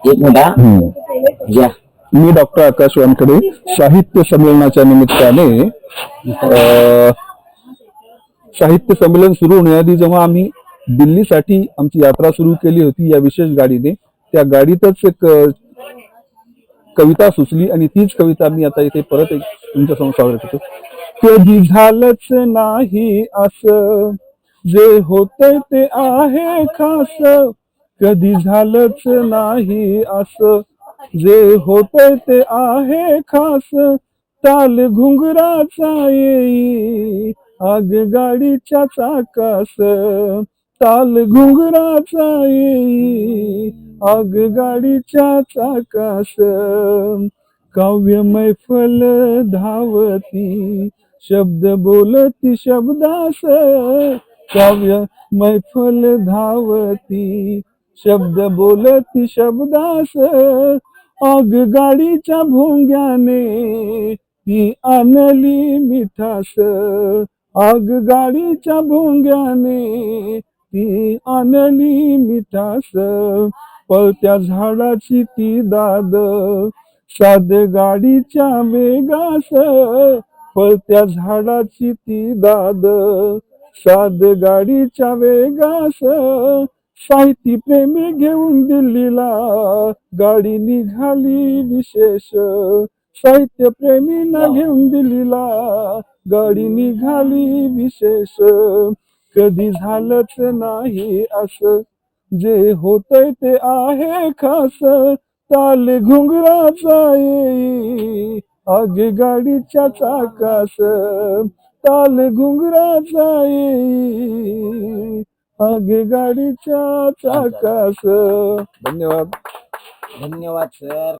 एक मिनिट. घ्या मी डॉक्टर आकाश वानकडे साहित्य संमेलनाच्या निमित्ताने साहित्य संमेलन सुरू होण्याआधी जेव्हा आम्ही दिल्लीसाठी आमची यात्रा सुरू केली होती या विशेष गाडीने त्या गाडीतच एक कविता सुचली आणि तीच कविता मी आता इथे परत एक तुमच्यासमोर सादर करतो. कधी झालंच नाही असं जे होतंय ते आहे खास कधी झालंच नाही असं. जे होतंय ते आहे खास. ताल घुंगराचा येई आग गाडीच्या चाकास ताल घुंगराचा येई आग गाडीच्या चाकास काव्य मैफल धावती शब्द बोलती शब्दास. काव्य मैफल धावती शब्द बोलती शब्दास. आग गाडीच्या भोंग्याने ती आणली मिठास. आग गाडीच्या भोंग्याने ती आणली मिठास. पळत्या झाडाची ती दाद. साध गाडीच्या वेगास. पळत्या झाडाची ती दाद. साध गाडीच्या वेगास. साहित्य प्रेमी घेऊन दिल्लीला. गाडी निघाली विशेष. साहित्य प्रेमींना घेऊन दिल्लीला. गाडी निघाली विशेष. कधी झालंच नाही असं. जे होतंय ते आहे खास. ताल घुंगराचा येई आगे गाडीच्या चाकास ताल घुंगराचा येई आगे गाडीच्या चाकास. धन्यवाद. धन्यवाद सर.